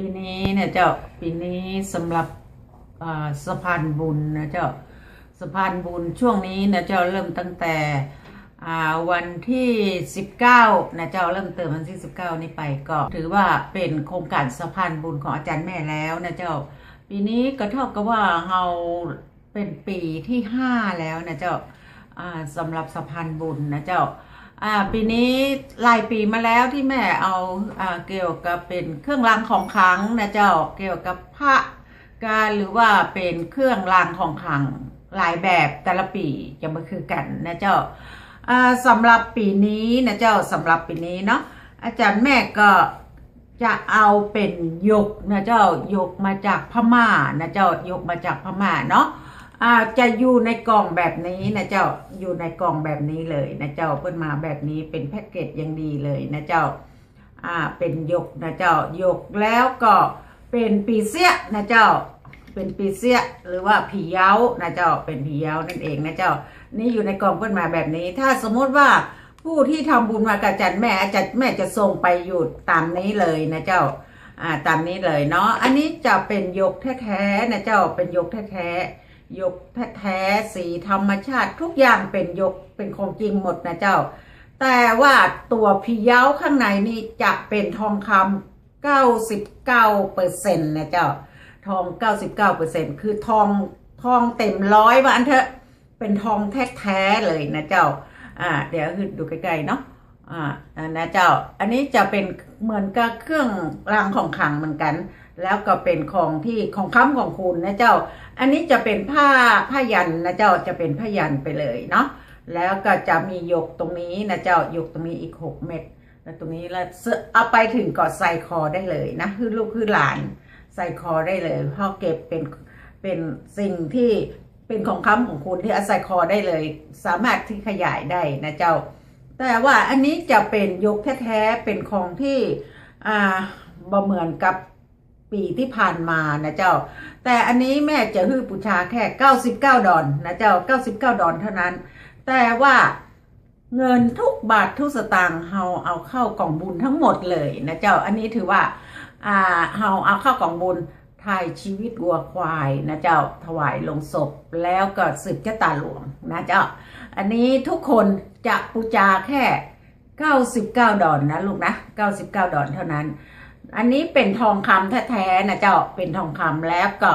ปีนี้เนี่ยเจ้าปีนี้สำหรับอ่าสะพานบุญนะเจ้าสะพานบุญช่วงนี้นะเจ้าเริ่มตั้งแต่อ่าวันที่ 19นะเจ้าเริ่มเติมวันที่ 19 นี้ไปก็ถือว่าเป็นโครงการสะพานบุญของอาจารย์แม่แล้วนะเจ้า ปีนี้ก็เท่ากับว่าเราเป็นปีที่ห้าแล้วนะเจ้าอ่าสำหรับสะพานบุญนะเจ้า อ่าปีนี้หลายปีมาแล้วที่แม่เอาอ่าเกี่ยวกับเป็นเครื่องรางของขลังนะเจ้าเกี่ยวกับพระการหรือว่าเป็นเครื่องรางของขลังหลายแบบแต่ละปีจะมาคือกันนะเจ้าอ่าสำหรับปีนี้นะเจ้าสำหรับปีนี้เนาะอาจารย์แม่ก็จะเอาเป็นยกนะเจ้ายกมาจากพม่านะเจ้ายกมาจากพม่าเนาะ อ่าจะอยู่ในกล่องแบบนี้นะเจ้าอยู่ในกล่องแบบนี้เลยนะเจ้าเพิ่นมาแบบนี้เป็นแพ็กเกจย่างดีเลยนะเจ้าอ่าเป็นยกนะเจ้ายกแล้วก็เป็นปีเสียนะเจ้าเป็นปีเสียหรือว่าผีเย้านะเจ้าเป็นผีเย้านั่นเองนะเจ้านี่อยู่ในกล่องเพิ่นมาแบบนี้ ถ้าสมมติว่าผู้ที่ทำบุญมากับอาจารย์แม่อาจารย์แม่จะส่งไปอยู่ตามนี้เลยนะเจ้าอ่าตามนี้เลยเนาะอันนี้จะเป็นยกแท้ๆนะเจ้าเป็นยกแท้ๆ ยกแท้สีธรรมชาติทุกอย่างเป็นยกเป็นของจริงหมดนะเจ้า แต่ว่าตัวพิเย้าข้างในนี่จะเป็นทองคำ99เปอร์เซ็นต์นะเจ้า ทอง 99เปอร์เซ็นต์คือทองทองเต็มร้อยว่าอันเถอะเป็นทองแท้ๆเลยนะเจ้า อ่า เดี๋ยวคือดูใกล้ๆเนาะอ่าอ่านะเจ้า อันนี้จะเป็นเหมือนกับเครื่องรางของขลังเหมือนกัน แล้วก็เป็นของที่ของค้ำของคุณนะเจ้า อันนี้จะเป็นผ้าผ้ายันนะเจ้าจะเป็นผ้ายันไปเลยเนาะแล้วก็จะมีหยกตรงนี้นะเจ้าหยกตรงนี้อีกหกเม็ดแล้วตรงนี้แล้วเอาไปถึงกอดใส่คอได้เลยนะคือลูกคือหลานใส่คอได้เลยพราะเก็บเป็นเป็นสิ่งที่เป็นของค้ำของคุณที่เอาใส่คอได้เลย สามารถที่ขยายได้นะเจ้า แต่ว่าอันนี้จะเป็นยกแท้ๆเป็นของที่อ่าบ่เหมือนกับ ปีที่ผ่านมานะเจ้า แต่อันนี้แม่จะฮื้อปูชาแค่ 99 ดอนนะเจ้า 99 ดอนเท่านั้น แต่ว่าเงินทุกบาททุกสตางค์เฮาเอาเข้ากล่องบุญทั้งหมดเลยนะเจ้า อันนี้ถือว่าอ่าเฮาเอาเข้ากล่องบุญถ่ายชีวิตวัวควายนะเจ้าถวายลงศพแล้วก็สืบชะตาหลวงนะเจ้า อันนี้ทุกคนจะปูจาแค่ 99 ดอนนะลูกนะ 99 ดอนเท่านั้น อันนี้เป็นทองคำแท้ๆนะเจ้าเป็นทองคำแล้วก็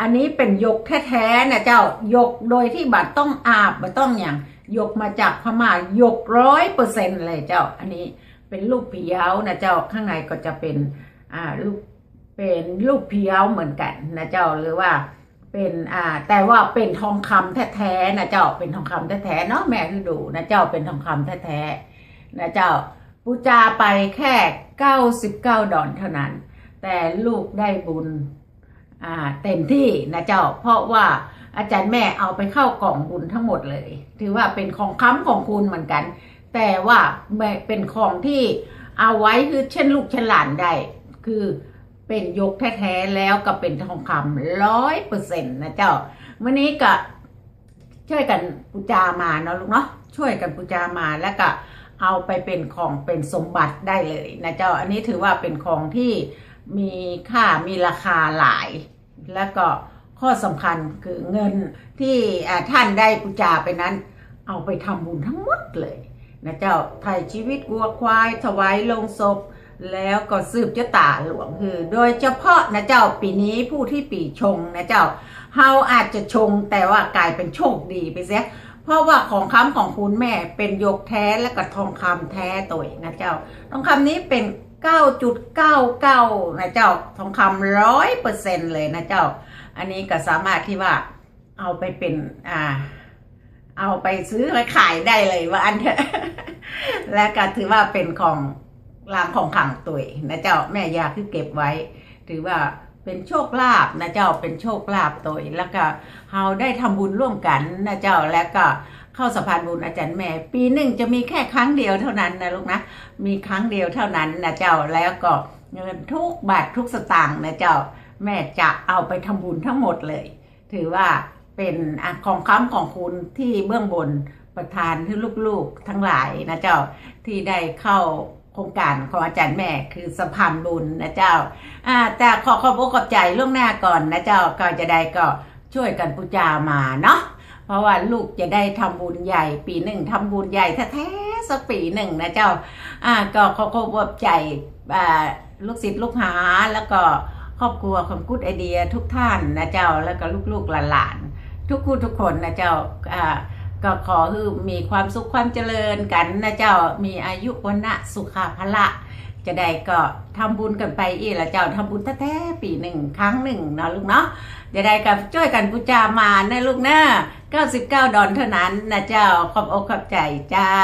อันนี้เป็นยกแท้ๆนะเจ้ายกโดยที่บัตรต้องอาบบัตต้องอย่างยกมาจากพม่ายกร้อยเปอร์เซ็นต์เลยเจ้า อันนี้เป็นลูกผีเย้านะเจ้าข้างในก็จะเป็นอ่าลูกเป็นลูกผีเย้าเหมือนกันนะเจ้าหรือว่าเป็นอ่าแต่ว่าเป็นทองคำแท้ๆนะเจ้าเป็นทองคำแท้ๆเนาะแม่คือดูนะเจ้าเป็นทองคำแท้ๆนะเจ้าปูจาไปแค่ 99 ดอนเท่านั้น แต่ลูกได้บุญอ่าเต็มที่นะเจ้า เพราะว่าอาจารย์แม่เอาไปเข้ากล่องบุญทั้งหมดเลย ถือว่าเป็นของค้ำของคุณเหมือนกัน แต่ว่าเป็นของที่เอาไว้คือเช่นลูกเช่นหลานได้ คือเป็นยกแท้ๆแล้วก็เป็นทองคำร้อยเปอร์เซ็นต์นะเจ้าวันนี้ก็ช่วยกันปูจามาเนาะลูกเนาะช่วยกันปูจามาแล้วก็ เอาไปเป็นของเป็นสมบัติได้เลยนะเจ้าอันนี้ถือว่าเป็นของที่มีค่ามีราคาหลาย แล้วก็ข้อสำคัญคือเงินที่ท่านได้ปูจาไปนั้น เอาไปทำบุญทั้งหมดเลยนะเจ้าไถ่ชีวิตวัวควาย ถวายลงศพ แล้วก็สืบเจ้าตาหลวงคือ โดยเฉพาะนะเจ้าปีนี้ผู้ที่ปีชงนะเจ้าเฮาอาจจะชงแต่ว่ากลายเป็นโชคดีไปเสีย เพราะว่าของคำของคุณแม่เป็นยกแท้และก็ทองคำแท้ตัวนะเจ้า ทองคำนี้เป็น 9.99 นะเจ้า ทองคำร้อยเปอร์เซ็นเลยนะเจ้า อันนี้ก็สามารถที่ว่าเอาไปเป็นอ่า เอาไปซื้อไปขายได้เลยว่าอันเถอะและก็ถือว่าเป็นของรางของขังตัวนะเจ้าแม่ยาคือเก็บไว้ ถือว่า เป็นโชคลาภนะเจ้าเป็นโชคลาภตัวแล้วก็เราได้ทำบุญร่วมกันนะเจ้าแล้วก็เข้าสะพานบุญอาจารย์แม่ ปีหนึ่งจะมีแค่ครั้งเดียวเท่านั้นนะลูกนะมีครั้งเดียวเท่านั้นนะเจ้าแล้วก็เงินทุกบาททุกสตางค์นะเจ้าแม่จะเอาไปทำบุญทั้งหมดเลย ถือว่าเป็นอของค้ำของคุณที่เบื้องบนประทานที่ลูกๆทั้งหลายนะเจ้าที่ได้เข้า โครงการของอาจารย์แม่คือสะพานบุญนะเจ้าอ่าแต่ขอขอบอกขอบใจล่วงหน้าก่อนนะเจ้าก็จะได้ก็ช่วยกันปูจามาเนาะเพราะว่าลูกจะได้ทำบุญใหญ่ ปีหนึ่งทำบุญใหญ่แท้ๆสักปีหนึ่งนะเจ้าอ่าก็ขอขอบอกใจอ่าลูกศิษย์ลูกหาแล้วก็ครอบครัวของกุดไอเดียทุกท่านนะเจ้าแล้วก็ลูกๆหลานๆทุกคู่ทุกคนนะเจ้าอ่า ก็ขอให้มีความสุขความเจริญกันนะเจ้ามีอายุวันนะสุขาพละจะได้ก็ทำบุญกันไปอีกละเจ้าทำบุญแท้ๆปีหนึ่งครั้งหนึ่งเนาะลูกเนาะจะได้กับช่วยกันบูชามานะลูกนะ99 ดอนเท่านั้นนะเจ้าขอบอกขอบใจเจ้า